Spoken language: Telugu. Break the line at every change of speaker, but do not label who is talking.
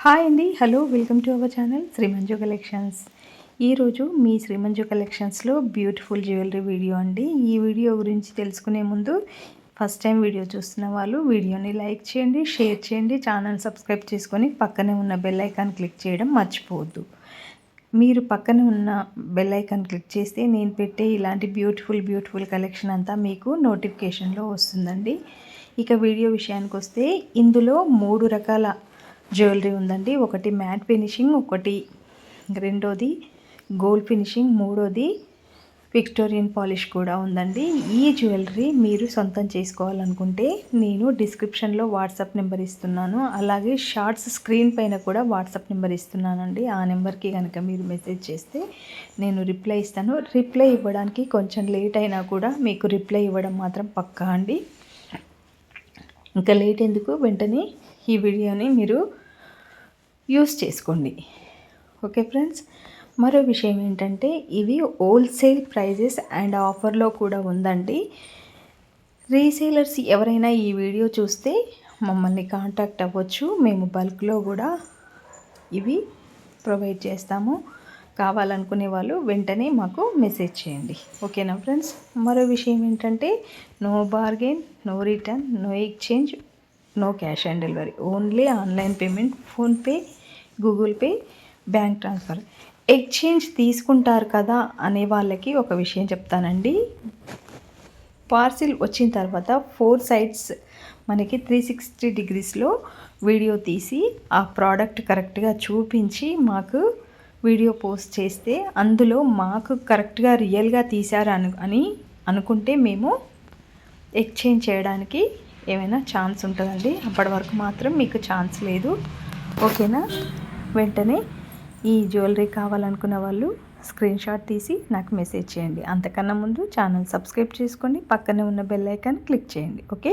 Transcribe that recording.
హాయ్ అండి. Hello welcome to our channel Srimanju collections. ఈరోజు మీ శ్రీమంజు కలెక్షన్స్లో బ్యూటిఫుల్ జ్యువెలరీ వీడియో అండి. ఈ వీడియో గురించి తెలుసుకునే ముందు ఫస్ట్ టైం వీడియో చూస్తున్న వాళ్ళు వీడియోని లైక్ చేయండి షేర్ చేయండి ఛానల్ సబ్స్క్రైబ్ చేసుకొని పక్కనే ఉన్న బెల్ ఐకాన్ క్లిక్ చేయడం మర్చిపోవద్దు. మీరు పక్కన ఉన్న బెల్ ఐకాన్ క్లిక్ చేస్తే నేను పెట్టే ఇలాంటి బ్యూటిఫుల్ బ్యూటిఫుల్ కలెక్షన్ అంతా మీకు నోటిఫికేషన్లో వస్తుందండి. ఇక వీడియో విషయానికి వస్తే ఇందులో మూడు రకాల జ్యువెలరీ ఉందండి. ఒకటి మ్యాట్ ఫినిషింగ్ ఒకటి రెండోది గోల్డ్ ఫినిషింగ్ మూడోది విక్టోరియన్ పాలిష్ కూడా ఉందండి. ఈ జ్యువెలరీ మీరు సొంతం చేసుకోవాలనుకుంటే నేను డిస్క్రిప్షన్లో వాట్సాప్ నెంబర్ ఇస్తున్నాను. అలాగే షార్ట్స్ స్క్రీన్ పైన కూడా వాట్సాప్ నెంబర్ ఇస్తున్నానండి. ఆ నెంబర్కి కనుక మీరు మెసేజ్ చేస్తే నేను రిప్లై ఇస్తాను. రిప్లై ఇవ్వడానికి కొంచెం లేట్ అయినా కూడా మీకు రిప్లై ఇవ్వడం మాత్రం పక్కా అండి. ఇంకా లేట్ ఎందుకు? వెంటనే ఈ వీడియోని మీరు యూస్ చేసుకోండి. Okay friends? మరో విషయం ఏంటంటే ఇవి హోల్సేల్ ప్రైజెస్ అండ్ ఆఫర్లో కూడా ఉందండి. రీసేలర్స్ ఎవరైనా ఈ వీడియో చూస్తే మమ్మల్ని కాంటాక్ట్ అవ్వచ్చు. మేము బల్క్లో కూడా ఇవి ప్రొవైడ్ చేస్తాము. కావాలనుకునే వాళ్ళు వెంటనే మాకు మెసేజ్ చేయండి. ఓకేనా ఫ్రెండ్స్? మరో విషయం ఏంటంటే no bargain no return no exchange. No cash on delivery. Only online payment PhonePe Google Pay bank transfer. Exchange తీసుకుంటారు కదా అనే వాళ్ళకి ఒక విషయం చెప్తానండి. పార్సిల్ వచ్చిన తర్వాత ఫోర్ సైడ్స్ మనకి త్రీ సిక్స్టీ డిగ్రీస్లో వీడియో తీసి ఆ ప్రోడక్ట్ కరెక్ట్గా చూపించి మాకు వీడియో పోస్ట్ చేస్తే అందులో మాకు కరెక్ట్గా రియల్గా తీశారు అను అని అనుకుంటే మేము ఎక్స్చేంజ్ చేయడానికి ఏమైనా ఛాన్స్ ఉంటుందండి. అప్పటి వరకు మాత్రం మీకు ఛాన్స్ లేదు. ఓకేనా? వెంటనే ఈ జ్యువెలరీ కావాలనుకున్న వాళ్ళు స్క్రీన్ షాట్ తీసి నాకు మెసేజ్ చేయండి. అంతకన్నా ముందు ఛానల్ సబ్స్క్రైబ్ చేసుకోండి. పక్కనే ఉన్న బెల్ ఐకాన్ క్లిక్ చేయండి. ఓకే?